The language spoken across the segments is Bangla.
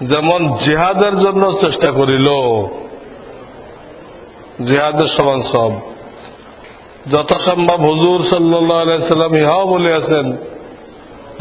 যেমন জেহাদের জন্য চেষ্টা করিল, জেহাদের সমান সব। যথাসম্ভব হুজুর সাল্লাম ইহাও বলিয়াছেন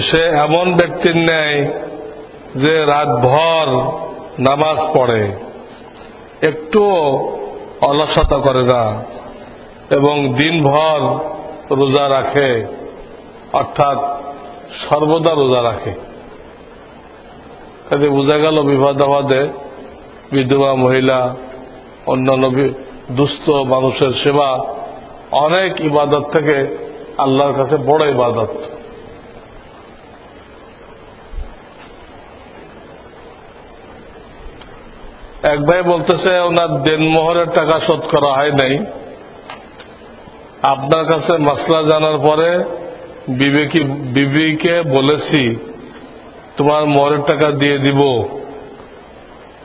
সে এমন ব্যক্তির ন্যায় যে রাতভর নামাজ পড়ে, একটুও অলসতা করে না এবং দিনভর রোজা রাখে, অর্থাৎ সর্বদা রোজা রাখে। কাজে বোঝা গেল বিবাদ আবাদে বিধবা, মহিলা, অন্যান্য দুস্থ মানুষের সেবা অনেক ইবাদত থেকে আল্লাহর কাছে বড় ইবাদত। এক ভাই বলতেছে, ওনার দেনমোহরের টাকা শোধ করা হয় নাই। আপনার কাছে মাসলা জানার পরে বিবিকে বলেছি তোমার মোহরের টাকা দিয়ে দিব।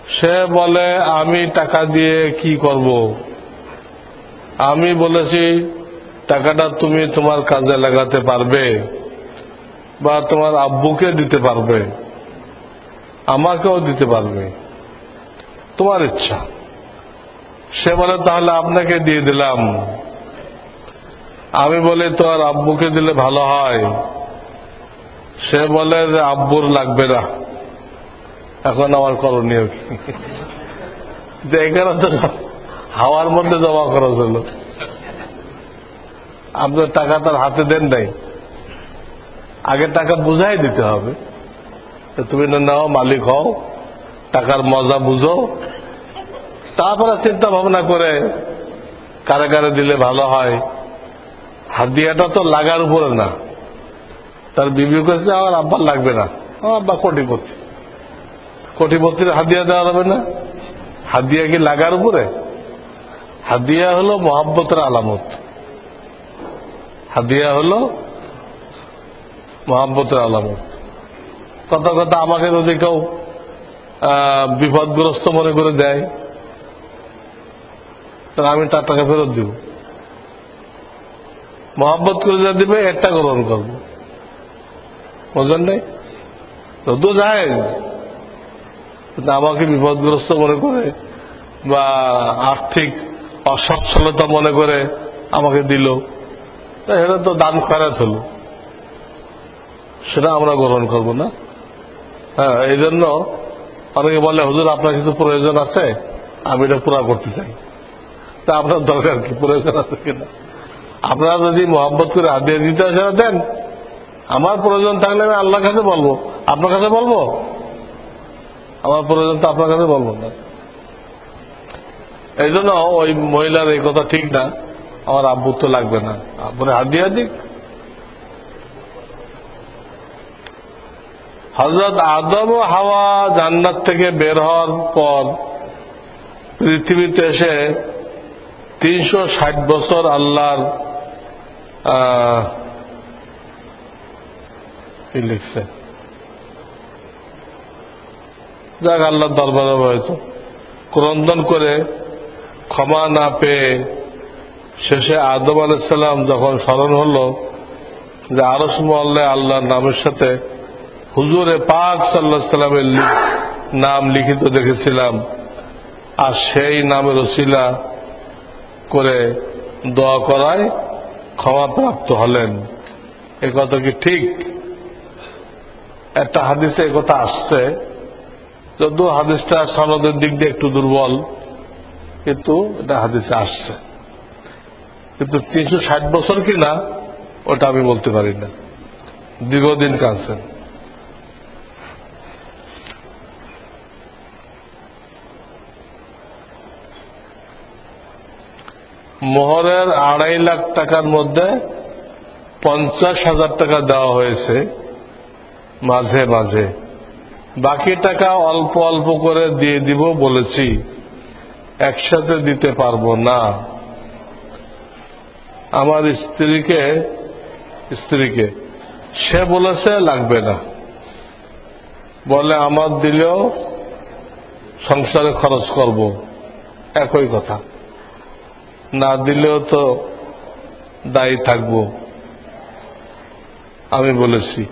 সে বলে, আমি টাকা দিয়ে কি করব? আমি বলেছি, টাকাটা তুমি তোমার কাজে লাগাতে পারবে বা তোমার আব্বুকে দিতে পারবে, আমাকেও দিতে পারবে। তোমার ইচ্ছা। সে বলে, তাহলে আপনাকে দিয়ে দিলাম। আমি বলি তোমার আব্বুকে দিলে ভালো হয়। সে বলে যে, আব্বুর লাগবে না। এখন আমার করণীয় কি? এখানে তো হাওয়ার মধ্যে জমা খরচ হলো আপনার টাকা তার হাতে দেন নাই। আগে টাকা বুঝাই দিতে হবে। তুমি না নাও, মালিক হও, টাকার মজা বুঝো। তারপরে চিন্তা ভাবনা করে কারে কারে দিলে ভালো হয়। হাদিয়াটা তো লাগার উপরে না। তার বিবি কাছে আমার আব্বার লাগবে না। আমার আব্বা কোটিপতি। কোটিপতির হাদিয়া দেওয়া যাবে না। হাদিয়া কি লাগার উপরে? হাদিয়া হলো মহাব্বতের আলামত। হাদিয়া হলো মহাব্বতের আলামত। কথা কথা আমাকে যদি কেউ বিপদগ্রস্ত মনে করে দেয়, তাহলে আমি তার টাকা ফেরত দিব। মহাব্বত করে যা দিবে একটা গ্রহণ করব। বুঝলেন নাই? তো যায় কিন্তু আমাকে বিপদগ্রস্ত মনে করে বা আর্থিক অসচ্ছলতা মনে করে আমাকে দিল। এটা তো দান খরাত হলো। সেটা আমরা গ্রহণ করব না। হ্যাঁ এই জন্য অনেকে বলে, হুজুর, আপনার কিছু প্রয়োজন আছে? আমি এটা পুরা করতে চাই। তা আপনার দরকার কি? প্রয়োজন আছে কিনা? আপনারা যদি মোহাম্মত করে হাতিয়ে দিতে সেটা দেন। আমার প্রয়োজন থাকলে আমি আল্লাহর কাছে বলব। আপনার কাছে বলব? আমার প্রয়োজন তো আপনার কাছে বলব না। এই জন্য ওই মহিলার এই কথা ঠিক না। আমার আব্বু তো লাগবে না। আপনি হাদিয়া দিক। হজরত আদম হাওয়া জান্নাত থেকে বের হওয়ার পর পৃথিবীতে এসে তিনশো ষাট বছর আল্লাহর লিখছে। যাক আল্লাহ দরবারে হয়তো ক্রন্দন করে ক্ষমা না পেয়ে শেষে আদম আলাইসাল্লাম যখন স্মরণ হল যে আরস মহল্লে আল্লাহর নামের সাথে হুজুরে পাক সাল্লাহ সাল্লামের নাম লিখিত দেখেছিলাম, আর সেই নামের ওসিলা করে দোয়া করায় ক্ষমা প্রাপ্ত হলেন। এ কথা কি ঠিক? একটা হাদিসে কথা আসছে, যদিও হাদিসটা সনদের দিক দিয়ে একটু দুর্বল, কিন্তু এটা হাদিসে আসছে। কিন্তু তিনশো ষাট বছর কিনা ওটা আমি বলতে পারি না। দীর্ঘদিন কাঁদছেন। মোহরের আড়াই লাখ টাকার মধ্যে পঞ্চাশ হাজার টাকা দেওয়া হয়েছে। মাঝে মাঝে। বাকি টাকা অল্প অল্প করে দিয়ে দিব বলেছি, একসাথে দিতে পারব না। আমার স্ত্রীকে স্ত্রীকে, সে বলেছে লাগবে না। বলে আমার দিলেও সংসারে খরচ করব, একই কথা। না দিলেও তো দায়ী থাকব, আমি বলেছি।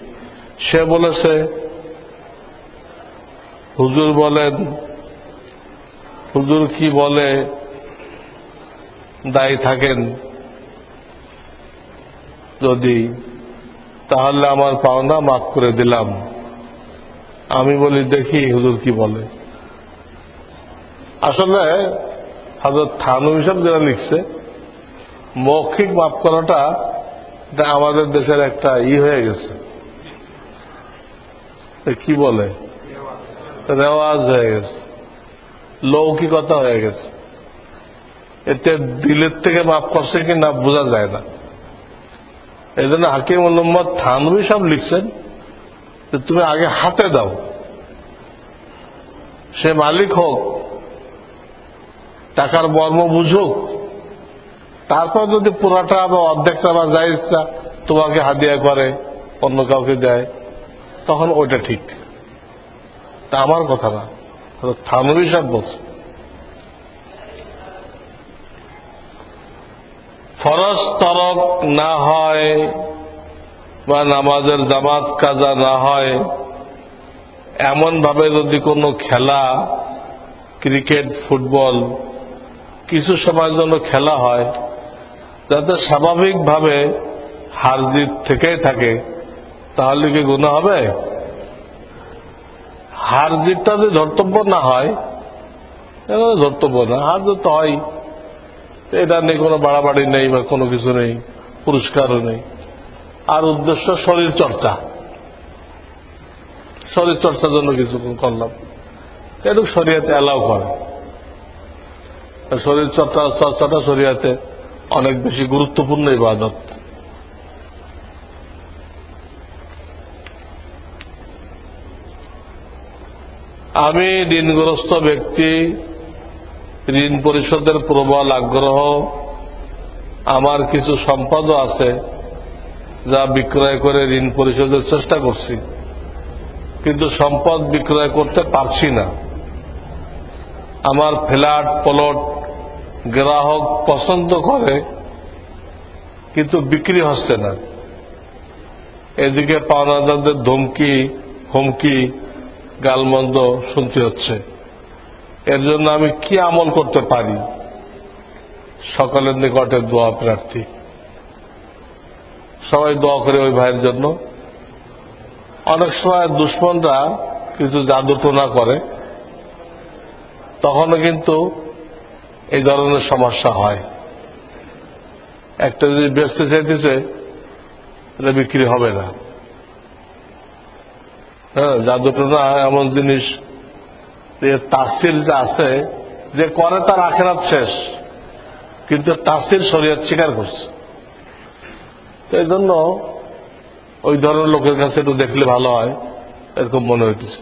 সে বলেছে, হুজুর বলেন, হুজুর কি বলে, দায়ী থাকেন? যদি, তাহলে আমার পাওনা মাফ করে দিলাম। আমি বলি, দেখি হুজুর কি বলে। আসলে হাজর থানু হিসাব যারা লিখছে, মৌখিক মাফ করাটা আমাদের দেশের একটা ই হয়ে গেছে। কি বলে? রেওয়াজ হয়ে গেছে। লৌকিকতা হয়ে গেছে। এতে দিলের থেকে মাফ করছে কি না বোঝা যায় না। এই জন্য হাকিম মোহাম্মদ থানবি সব লিখছেন যে তুমি আগে হাতে দাও। সে মালিক হোক, টাকার মর্ম বুঝুক, তারপর যদি পুরাটা বা অর্ধেকটা বা যাই ইচ্ছা তোমাকে হাদিয়া করে, অন্য কাউকে দেয় তখন ওইটা ঠিক। তা আমার কথা না। থানবি সব বলছে। ফরজ তরক না হয় বা নামাজের জামাত কাজা না হয় এমন ভাবে যদি কোনো খেলা, ক্রিকেট, ফুটবল, কিছু সময়ের জন্য খেলা হয়, যাতে স্বাভাবিকভাবে হার জিত থেকেই থাকে তাহলে কি গুণা হবে? হার জিতটা যে ধর্তব্য না হয় ধর্তব্য না হার তো হয়। এটা নিয়ে কোনো বাড়াবাড়ি নেই বা কোনো কিছু নেই, পুরস্কারও নেই। আর উদ্দেশ্য শরীর চর্চা। শরীর চর্চার জন্য কিছু করলাম। এটা শরীয়তে অ্যালাউ করে। শরীর চর্চা, চর্চাটা শরীয়তে অনেক বেশি গুরুত্বপূর্ণ ইবাদত। আমি ঋণগ্রস্ত ব্যক্তি, ঋণ পরিশোধের প্রবল আগ্রহ, আমার কিছু সম্পদও আছে যা বিক্রয় করে ঋণ পরিশোধের চেষ্টা করছি। কিন্তু সম্পদ বিক্রয় করতে পারছি না। আমার ফ্ল্যাট, প্লট, গ্রাহক পছন্দ করে, কিন্তু বিক্রি হচ্ছে না। এদিকে পাওনাদারদের ধমকি, হুমকি গালমন্দ শুনতে হচ্ছে। এর জন্য আমি কি আমল করতে পারি? সকলের নিকটে দোয়া প্রার্থী। সবাই দোয়া করে ওই ভাইয়ের জন্য। অনেক সময় দুশ্মনরা কিছু জাদু টোনা করে। তখনও কিন্তু এই ধরনের সমস্যা হয়। একটা যদি বেচতে চাইতেছে, তাহলে বিক্রি হবে না। হ্যাঁ জাদু টোনা এমন জিনিস তাসির যে আছে, যে করে তার আখেরাত শেষ, কিন্তু তাসির শরীয়ত স্বীকার করছে। তো এই জন্য ওই ধরনের লোকের কাছে একটু দেখলে ভালো হয়, এরকম মনে হইতেছে।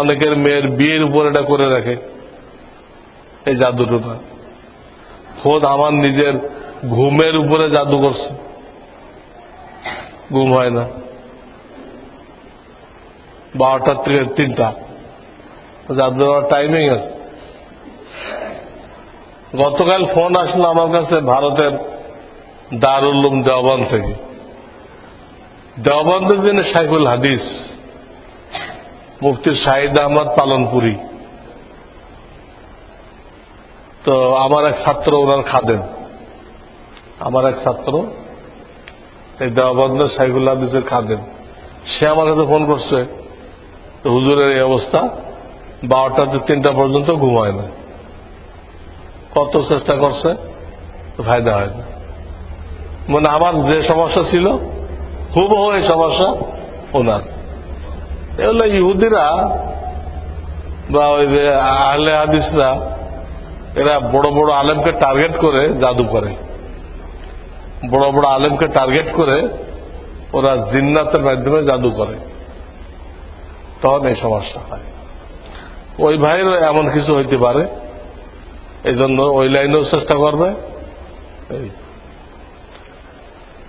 অনেকের মেয়ের বিয়ের উপর এটা করে রাখে, এই জাদুটুকু খোদ আমার নিজের ঘুমের উপরে জাদু করছে। ঘুম হয় না। বারোটার থেকে তিনটা। জাদু দেওয়ার টাইমিং আছে। গতকাল ফোন আসলো আমার কাছে ভারতের দারুল্লুম দেওয়ান থেকে। দেওবন্দের যিনি সাইফুল হাদিস, মুফতি শাহিদ আহমদ পালনপুরি। তো আমার এক ছাত্র ওনার খাদেন আমার এক ছাত্র, এই দেওবন্দের সাইফুল হাদিসের খাদেন সে আমার কাছে ফোন করছে। তো হুজুরের এই অবস্থা বারোটাতে তিনটা পর্যন্ত ঘুমায় না। কত চেষ্টা করছে ফায়দা হয় না। মানে আমার যে সমস্যা ছিল, হুবহু এই সমস্যা ওনার। এগুলো ইহুদিরা বা ওই যে আহলে হাদিসরা, এরা বড় বড় আলেমকে টার্গেট করে জাদু করে। বড় বড় আলেমকে টার্গেট করে ওরা জিন্নাতের মাধ্যমে জাদু করে। তখন এই সমস্যা হয়। ওই ভাইয়েরও এমন কিছু হইতে পারে এই জন্য ওই লাইনেও চেষ্টা করবে।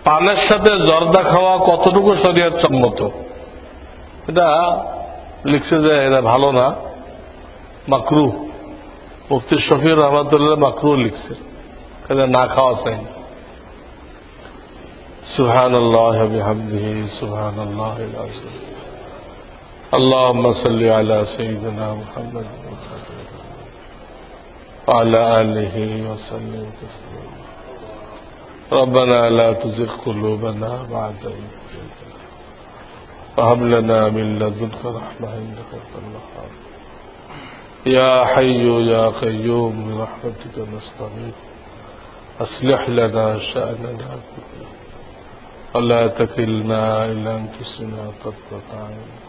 পানের সাথে জর্দা খাওয়া কতটুকু শরীয়ত সম্মত? এটা লিখছে যে এটা ভালো না। মাকরু, মুফতি শফির রহমতুল্লাহ মাকরু লিখছে। এটা না খাওয়া চাই। সুহান আল্লাহ সুহান আল্লাহ اللهم صل على سيدنا محمد وعلى آله وسلم تسليما. ربنا لا تزغ قلوبنا بعد إذ وهب لنا من لدنك رحمة إنك أنت الوهاب. يا حي يا قيوم برحمتك نستغيث. أصلح لنا شأننا كله. ولا تكلنا إلى أنفسنا طرفة عين.